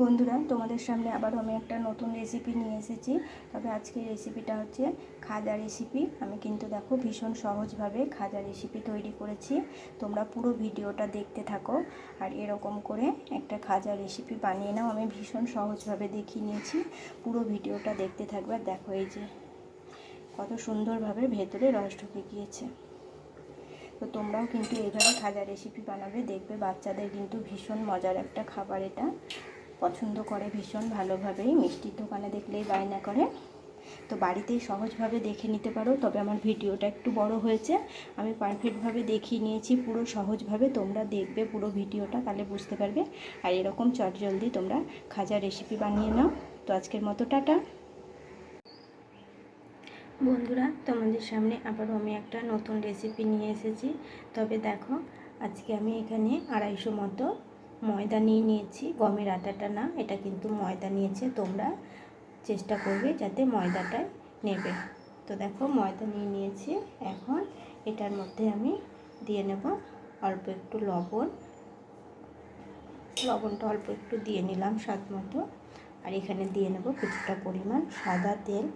বন্ধুরা, তোমাদের সামনে আবারও আমি একটা নতুন রেসিপি নিয়ে এসেছি। তবে আজকের রেসিপিটা হচ্ছে খাজা রেসিপি আমি কিন্তু দেখো ভীষণ সহজভাবে খাজা রেসিপি তৈরি করেছি। তোমরা পুরো ভিডিওটা দেখতে থাকো আর এরকম করে একটা খাজা রেসিপি বানিয়ে নাও। আমি ভীষণ সহজভাবে দেখিয়ে নিয়েছি। পুরো ভিডিওটা দেখতে থাকবে। আর দেখো এই যে কত সুন্দরভাবে ভেতরে রস ঢুকে গিয়েছে। তো তোমরাও কিন্তু এইভাবে খাজা রেসিপি বানাবে। দেখবে বাচ্চাদের কিন্তু ভীষণ মজার একটা খাবার এটা। পছন্দ করে ভীষণ ভালোভাবেই। মিষ্টির দোকানে দেখলেই বায়না করে। তো বাড়িতেই সহজভাবে দেখে নিতে পারো, তবে আমার ভিডিওটা একটু বড় হয়েছে। আমি পারফেক্টভাবে দেখিয়ে নিয়েছি, পুরো সহজভাবে তোমরা দেখবে পুরো ভিডিওটা, তাহলে বুঝতে পারবে। আর এরকম চটজলদি তোমরা খাজা রেসিপি বানিয়ে নাও। তো আজকের মতো টাটা। বন্ধুরা, তোমাদের সামনে আবারও আমি একটা নতুন রেসিপি নিয়ে এসেছি। তবে দেখো, আজকে আমি এখানে আড়াইশো মতো ময়দা নিয়ে নিয়েছি, গমের আটাটা না, এটা কিন্তু ময়দা নিয়েছে, তোমরা চেষ্টা করবে যাতে ময়দাটাই নেবে। তো দেখো, ময়দা নিয়ে নিয়েছি, এখন এটার মধ্যে আমি দিয়ে নেব অল্প একটু লবণ। লবণটা অল্প একটু দিয়ে নিলাম স্বাদ মতো। আর এখানে দিয়ে নেব কিছুটা পরিমাণ সাদা তেল।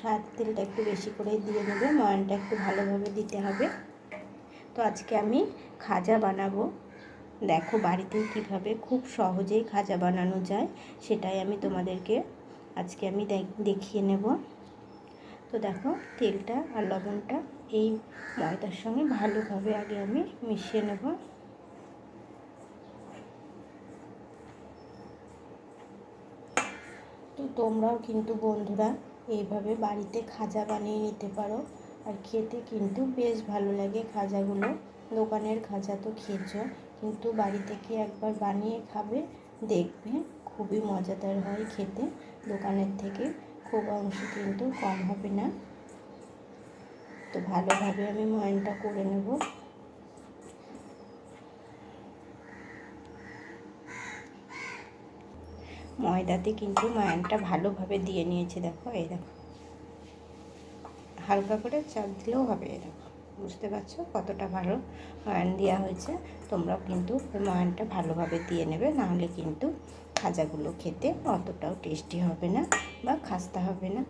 সাদা তেলটা একটু বেশি করে দিয়ে নেবে, ময়নটা একটু ভালোভাবে দিতে হবে। তো আজকে আমি খাজা বানাবো। দেখো বাড়িতে কীভাবে খুব সহজেই খাজা বানানো যায়, সেটাই আমি তোমাদেরকে আজকে আমি দেখিয়ে নেব। তো দেখো তেলটা আর লবণটা এই ময়দার সঙ্গে ভালোভাবে আগে আমি মিশিয়ে নেব। তো তোমরাও কিন্তু বন্ধুরা এইভাবে বাড়িতে খাজা বানিয়ে নিতে পারো, আর খেতে কিন্তু বেশ ভালো লাগে খাজাগুলো। দোকানের খাজা তো খেয়েছো। কিন্তু বাড়ি থেকে একবার বানিয়ে খাবে, দেখবে খুবই মজাদার হয় খেতে। দোকানের থেকে খুব অংশ কিন্তু কম হবে না। তো ভালোভাবে আমি ময়নটা করে নেব। ময়দাতে কিন্তু ময়ানটা ভালোভাবে দিয়ে নিয়েছে, দেখো, এই দেখো। হালকা করে চাপ দিলেও হবে, এই দেখো। বুঝতে পারছ কতটা ভালো ময়ান দেওয়া হয়েছে? তোমরাও কিন্তু ওই ময়ানটা ভালোভাবে দিয়ে নেবে, নাহলে কিন্তু খাজাগুলো খেতে অতটাও টেস্টি হবে না বা খাস্তা হবে না।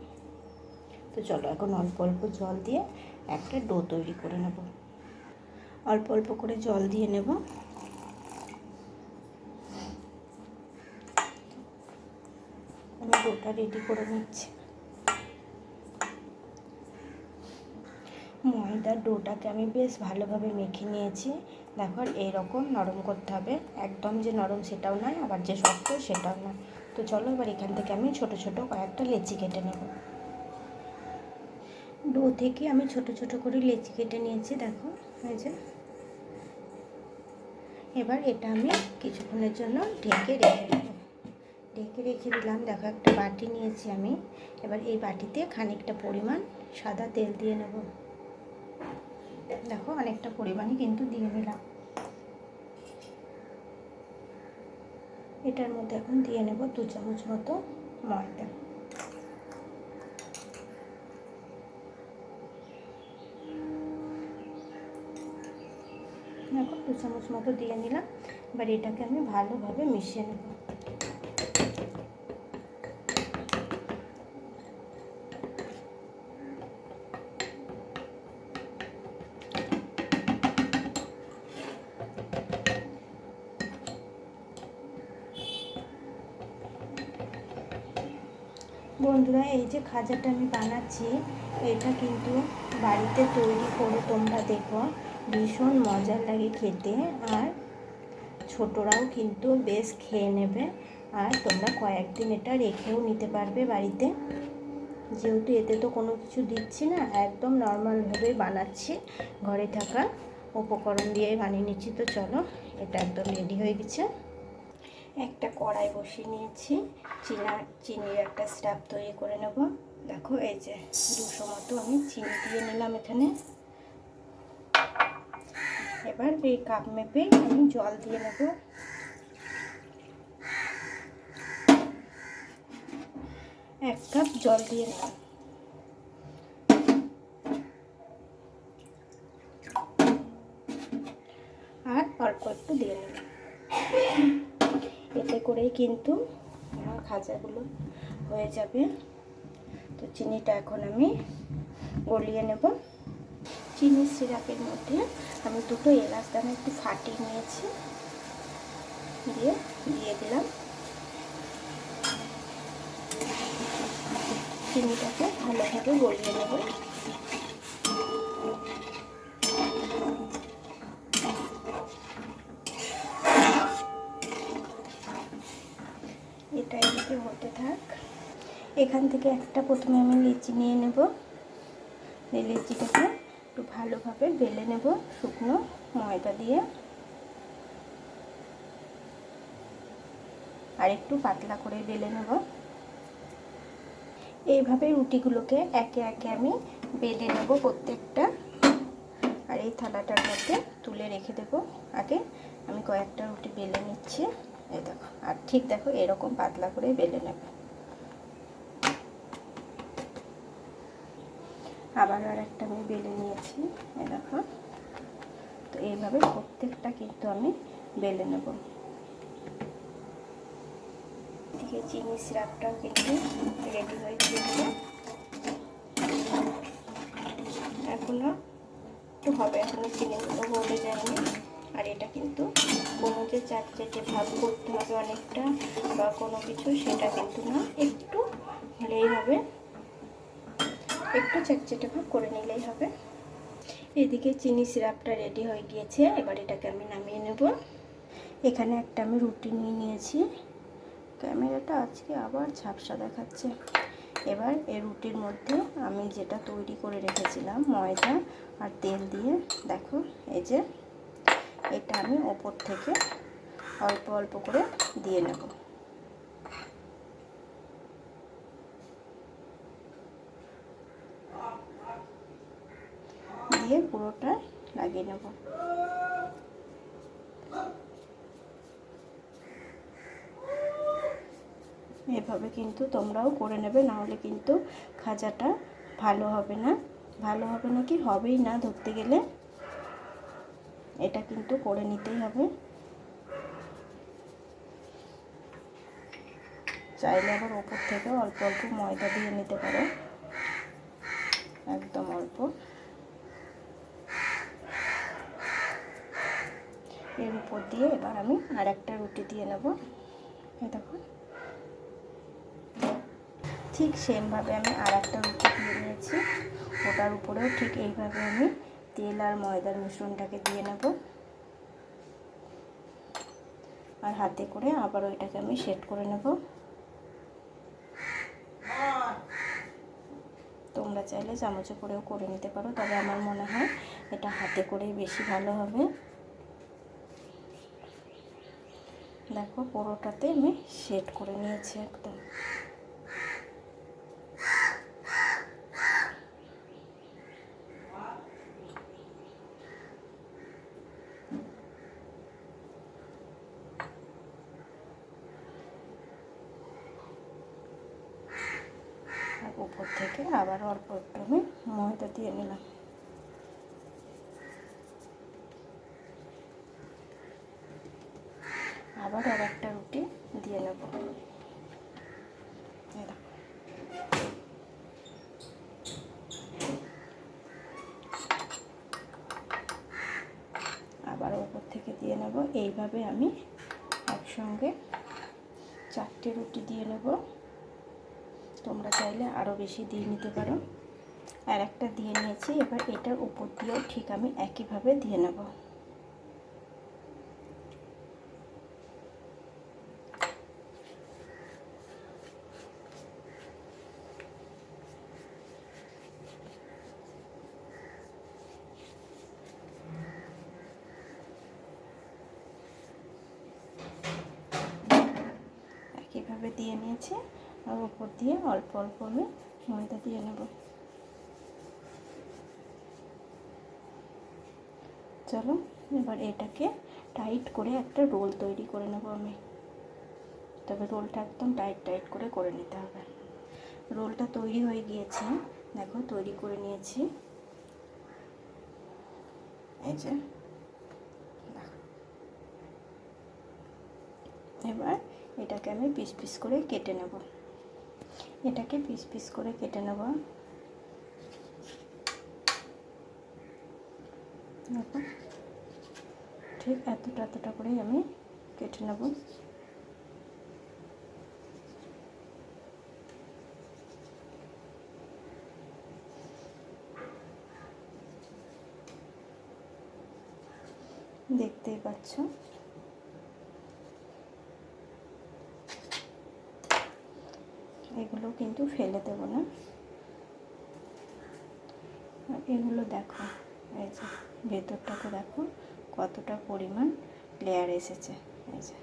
তো চলো এখন অল্প অল্প জল দিয়ে একটা ডো তৈরি করে নেব। অল্প অল্প করে জল দিয়ে নেব। আমি ডোটা রেডি করে নিচ্ছি। ময়দার ডোটাকে আমি বেশ ভালোভাবে মেখে নিয়েছি। দেখো, এইরকম নরম করতে হবে। একদম যে নরম সেটাও নয়, আবার যে শক্ত সেটাও নয়। তো চলো, এবার এখান থেকে আমি ছোট ছোট কয়েকটা লেচি কেটে নেব। ডো থেকে আমি ছোট ছোট করে লেচি কেটে নিয়েছি, দেখো, এই যে। এবার এটা আমি কিছুক্ষণের জন্য ঢেকে রেখে দেব। ঢেকে রেখে দিলাম, দেখো, একটা বাটি নিয়েছি আমি। এবার এই বাটিতে খানিকটা পরিমাণ সাদা তেল দিয়ে নেব। দেখো, অনেকটা পরিমাণই কিন্তু দিয়ে নিলাম এটার মধ্যে এখন দিয়ে নেব দু চামচ মতো ময়দা। দেখো, দু চামচ মতো দিয়ে নিলাম। এবার এটাকে আমি ভালোভাবে মিশিয়ে নেব। যে খাজাটা আমি বানাচ্ছি, এটা কিন্তু বাড়িতে তৈরি করে তোমরা দেখো। ভীষণ মজার লাগে খেতে। আর ছোটরাও কিন্তু বেশ খেয়ে নেবে। আর তোমরা কয়েকদিন এটা রেখেও নিতে পারবে বাড়িতে। যেহেতু এতে তো কোনো কিছু দিচ্ছি না, একদম নর্মালভাবেই বানাচ্ছি। ঘরে থাকা উপকরণ দিয়ে বানিয়ে নিচ্ছি। তো চলো, এটা একদম রেডি হয়ে গেছে। একটা কড়াই বসিয়ে নিয়েছি। চিনা, চিনির একটা স্টাফ তৈরি করে নেব। দেখো, এই যে দুশো মতো আমি চিনি দিয়ে নিলাম এখানে। এবার এই কাপ মেপে আমি জল দিয়ে নেব। এক কাপ জল দিয়ে নিলাম। আর অল্প একটু দিয়ে নেব এতে করেই কিন্তু আমার খাজাগুলো হয়ে যাবে। তো চিনিটা এখন আমি গলিয়ে নেব। চিনি সিরাপের মধ্যে আমি দুটো এলাচ দানা একটু ফাটিয়ে নিয়েছি, দিয়ে দিয়ে দিলাম। চিনিটাকে ভালোভাবে গলিয়ে নেব এটা এদিকে হতে থাক। এখান থেকে একটা প্রথমে আমি লিচি নিয়ে নেব। লিচিটাকে একটু ভালোভাবে বেলে নেব শুকনো ময়দা দিয়ে। আর একটু পাতলা করে বেলে নেব। এইভাবে রুটিগুলোকে একে একে আমি বেলে নেব প্রত্যেকটা। আর এই থালাটার মধ্যে তুলে রেখে দেব। আগে আমি কয়েকটা রুটি বেলে নিচ্ছি। এই দেখো, আর ঠিক দেখো, এরকম পাতলা করে বেলে নেবে। আবার আর একটা আমি বেলে নিয়েছি এ দেখো। তো এইভাবে প্রত্যেকটা কিন্তু আমি বেলে নেব। এদিকে চিনি সিরাপটাও কিন্তু রেডি হয়ে গিয়েছে। এখনও, একটু হবে, এখনও চিনিগুলো গলে যায়নি। আর এটা কিন্তু কোনো যে চার চেটে ভাগ করতে হবে অনেকটা বা কোনো কিছু, সেটা কিন্তু না। একটু হলেই হবে। একটু চাকচেটে ভাগ করে নিলেই হবে। এদিকে চিনি সিরাপটা রেডি হয়ে গিয়েছে। এবার এটাকে আমি নামিয়ে নেব। এখানে একটা আমি রুটি নিয়ে নিয়েছি। ক্যামেরাটা আজকে আবার ঝাপসা দেখাচ্ছে। এবার এই রুটির মধ্যে আমি যেটা তৈরি করে রেখেছিলাম, ময়দা আর তেল দিয়ে, দেখো, এই যে এটা আমি ওপর থেকে অল্প অল্প করে দিয়ে নেব। দিয়ে পুরোটা লাগিয়ে নেব। এভাবে কিন্তু তোমরাও করে নেবে না হলে কিন্তু খাজাটা ভালো হবে না। ভালো হবে না কি? হবেই না ধরতে গেলে। এটা কিন্তু করে নিতেই হবে। চাইলে আবার ওপর থেকে অল্প অল্প ময়দা দিয়ে নিতে পারো। একদম অল্প। এর উপর দিয়ে এবার আমি আর একটা রুটি দিয়ে নেব। দেখো। ঠিক সেমভাবে আমি আর একটা রুটি দিয়ে নিয়েছি। ওটার উপরেও ঠিক এইভাবে আমি তেল আর ময়দার মিশ্রণটাকে দিয়ে নেব। আর হাতে করে আবার ওইটাকে আমি সেট করে নেব। তোমরা চাইলে চামচে করেও করে নিতে পারো, তবে আমার মনে হয় এটা হাতে করেই বেশি ভালো হবে। দেখো পুরোটাতে আমি সেট করে নিয়েছি একদম আর উপর থেকে আবার অল্প একটু আমি ময়দা দিয়ে নিলাম আবার আর একটা রুটি দিয়ে নেব। আবার উপর থেকে দিয়ে নেব। এইভাবে আমি একসঙ্গে চারটে রুটি দিয়ে নেব। তোমরা চাইলে আরও বেশি দিয়ে নিতে পারো। আর একটা দিয়ে নিয়েছি, এবার এটার উপর দিয়েও ঠিক আমি একইভাবে দিয়ে নেব। একইভাবে দিয়ে নিয়েছি আর উপর দিয়ে অল্প অল্প আমি ময়দা দিয়ে নেব। চলো, এবার এটাকে টাইট করে একটা রোল তৈরি করে নেব আমি। তবে রোলটা একদম টাইট টাইট করে করে নিতে হবে। রোলটা তৈরি হয়ে গিয়েছে, দেখো তৈরি করে নিয়েছি। এই যে এবার এটাকে আমি পিস পিস করে কেটে নেব। এটাকে পিস পিস করে কেটে নেব। ঠিক এতটা এতটা করেই আমি কেটে নেব। দেখতেই পাচ্ছ এগুলো কিন্তু ফেলে দেবো না। এগুলো দেখো, এই যে ভেতরটাকে দেখো, কতটা পরিমাণ লেয়ার এসেছে। এই যে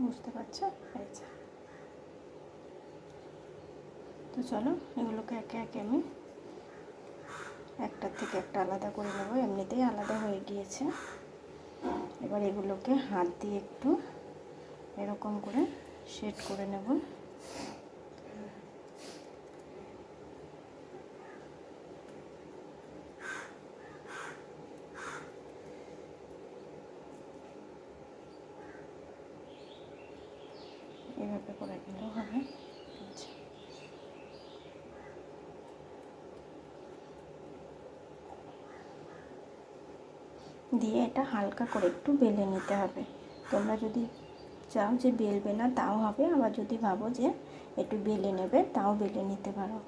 বুঝতে পারছ? এই যে। তো চলো, এগুলোকে একে একে আমি একটার থেকে একটা আলাদা করে নেব। এমনিতেই আলাদা হয়ে গিয়েছে। এবার এগুলোকে হাত দিয়ে একটু এরকম করে সেট করে নেব। এভাবে করে দিলেও হবে আচ্ছা দিয়ে এটা হালকা করে একটু বেলে নিতে হবে। তোমরা যদি চাও যে বেলবে না, তাও হবে। আবার যদি ভাবো যে একটু বেলে নেবে, তাও বেলে নিতে পারো।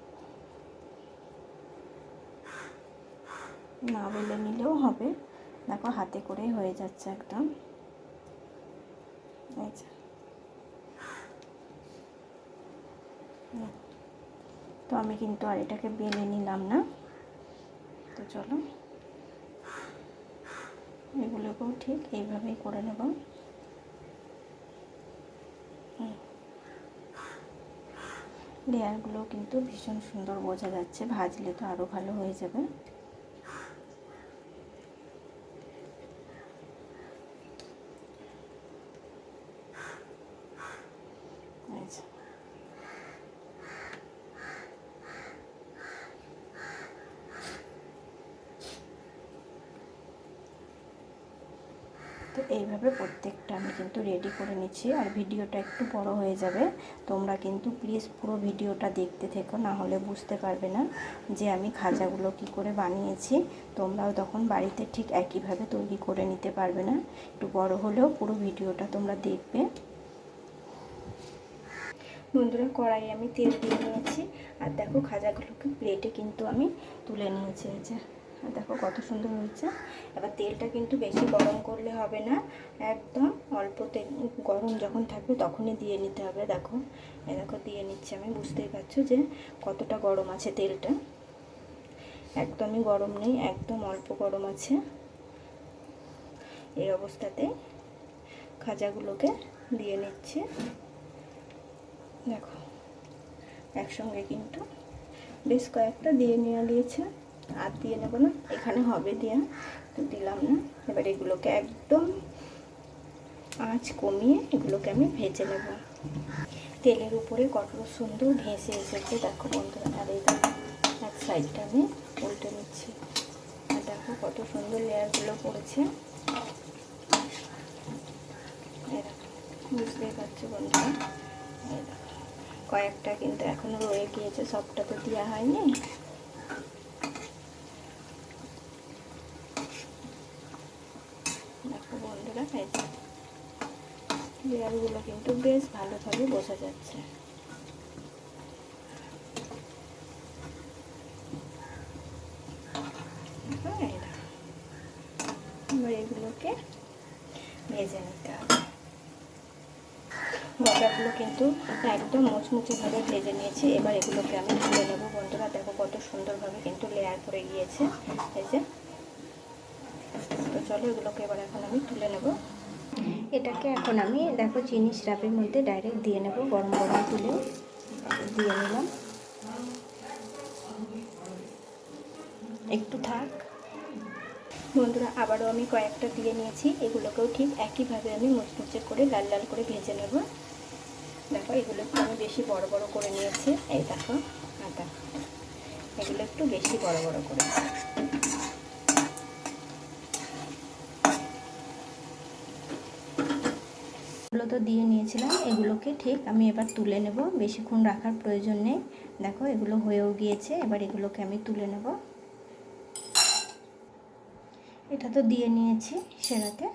না বেলে নিলেও হবে। দেখো হাতে করেই হয়ে যাচ্ছে একদম। তো আমি কিন্তু আর এটাকে বেলে নিলাম না। তো চলো। এগুলোকেও ঠিক এইভাবেই করে নেব। লেয়ারগুলো কিন্তু ভীষণ সুন্দর বোঝা যাচ্ছে, ভাজলে তো আরও ভালো হয়ে যাবে এই যে। তো এইভাবে প্রত্যেকটা আমি কিন্তু রেডি করে নিচ্ছি আর ভিডিওটা একটু বড় হয়ে যাবে। তোমরা কিন্তু প্লিজ পুরো ভিডিওটা দেখতে থেকো, না হলে বুঝতে পারবে না যে আমি খাজাগুলো কি করে বানিয়েছি। তোমরাও তখন বাড়িতে ঠিক একইভাবে তৈরি করে নিতে পারবে না। একটু বড় হলেও পুরো ভিডিওটা তোমরা দেখবে। বন্ধুরা কড়াই আমি তেল দিয়ে নিয়েছি। আর দেখো খাজাগুলোকে প্লেটে কিন্তু আমি তুলে নিয়েছি যে। দেখো কত সুন্দর হয়েছে। এবার তেলটা কিন্তু বেশি গরম করলে হবে না, একদম অল্প তেল, গরম যখন থাকবে তখনই দিয়ে নিতে হবে, দেখো। এই দেখো দিয়ে নিচ্ছে আমি, বুঝতেই পারছ যে কতটা গরম আছে তেলটা। একদমই গরম নেই, একদম অল্প গরম আছে। এই অবস্থাতে খাজাগুলোকে দিয়ে নিচ্ছে। দেখো, একসঙ্গে কিন্তু বেশ কয়েকটা দিয়ে নেওয়া গিয়েছে আর দিয়ে নেব না, এখানে হবে দেওয়া তো দিলাম না। এবার এগুলোকে একদম আঁচ কমিয়ে এগুলোকে আমি ভেজে নেব। তেলের উপরে কত সুন্দর ভেসে এসেছে। দেখো বন্ধুরা, আর এই এক সাইডটা আমি উল্টে নিচ্ছি। আর দেখো কত সুন্দর লেয়ারগুলো পড়েছে। বুঝতেই পারছ বন্ধুরা? কয়েকটা কিন্তু এখনও রয়ে গিয়েছে, সবটা তো দেওয়া হয়নি দেখো বন্ধুরা এই যে লেয়ারগুলো কিন্তু বেশ ভালোভাবে বোঝা যাচ্ছে। হ্যাঁ। এবার এগুলোকে ভেজে নিতে হবে। গজাগুলো কিন্তু একদম মুচমুচেভাবে ভেজে নিয়েছি। এবার এগুলোকে আমি তুলে নেব। বন্ধুরা, দেখো কত সুন্দরভাবে কিন্তু লেয়ার পড়ে গিয়েছে। এই যে, তো চলো এগুলোকে এবার এখন আমি তুলে নেব। এটাকে এখন আমি, দেখো চিনি স্রাপের মধ্যে ডাইরেক্ট দিয়ে নেব, গরম গরম তুলে দিয়ে নিলাম। একটু থাক। বন্ধুরা, আবারও আমি কয়েকটা দিয়ে নিয়েছি, এগুলোকেও ঠিক একইভাবে আমি মুচমুচে করে, লাল লাল করে ভেজে নেব। দেখো, এগুলো একটু আমি বেশি বড় বড় করে নিয়েছি। এই দেখো আদা এগুলো একটু বেশি বড় বড় করেছি। খাজাগুলো তো দিয়ে নিয়েছিলাম, এগুলোকে ঠিক আমি এবার তুলে নেব, বেশিক্ষণ রাখার প্রয়োজন নেই। দেখো, এগুলো হয়েও গিয়েছে, এবার এগুলোকে আমি তুলে নেব। এটা তো দিয়ে নিয়েছি সেরাতে।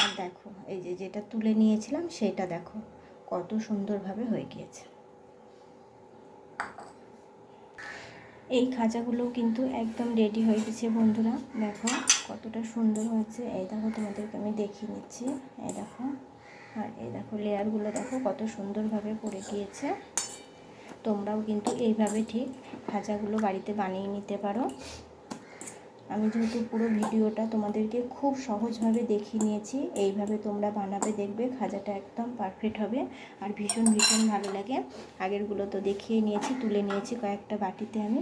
আর দেখো, এই যে যেটা তুলে নিয়েছিলাম, সেটা দেখো, কত সুন্দরভাবে হয়ে গিয়েছে। এই খাঁচাগুলো কিন্তু একদম রেডি হয়ে গেছে বন্ধুরা, দেখো। কতটা সুন্দর হয়েছে, এই দেখো তোমাদেরকে আমি দেখিয়ে নিচ্ছি, এই দেখো। আর এই দেখো লেয়ারগুলো দেখো কত সুন্দরভাবে পড়ে গিয়েছে। তোমরাও কিন্তু এইভাবে ঠিক ভাজাগুলো বাড়িতে বানিয়ে নিতে পারো। আমি যেহেতু পুরো ভিডিওটা তোমাদেরকে খুব সহজভাবে দেখিয়ে নিয়েছি, এইভাবে তোমরা বানাবে, দেখবে, খাজাটা একদম পারফেক্ট হবে। আর ভীষণ ভীষণ ভালো লাগে। আগেরগুলো তো দেখিয়ে নিয়েছি, তুলে নিয়েছি কয়েকটা বাটিতে আমি।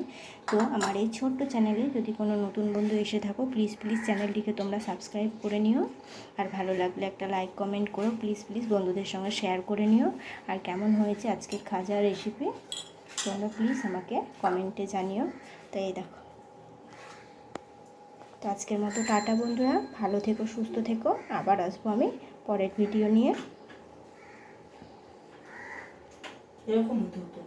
তো আমার এই ছোট্ট চ্যানেলে যদি কোনো নতুন বন্ধু এসে থাকো প্লিজ প্লিজ চ্যানেলটিকে তোমরা সাবস্ক্রাইব করে নিও। আর ভালো লাগলে একটা লাইক কমেন্ট করো প্লিজ প্লিজ বন্ধুদের সঙ্গে শেয়ার করে নিও। আর কেমন হয়েছে আজকে খাজা রেসিপি তোমরা প্লিজ আমাকে কমেন্টে জানিও। তো এই দেখো। তো আজকের মতো টাটা বন্ধুরা। ভালো থেকো, সুস্থ থেকো। আবার আসব আমি পরের ভিডিও নিয়ে। এরকম হতে হতো।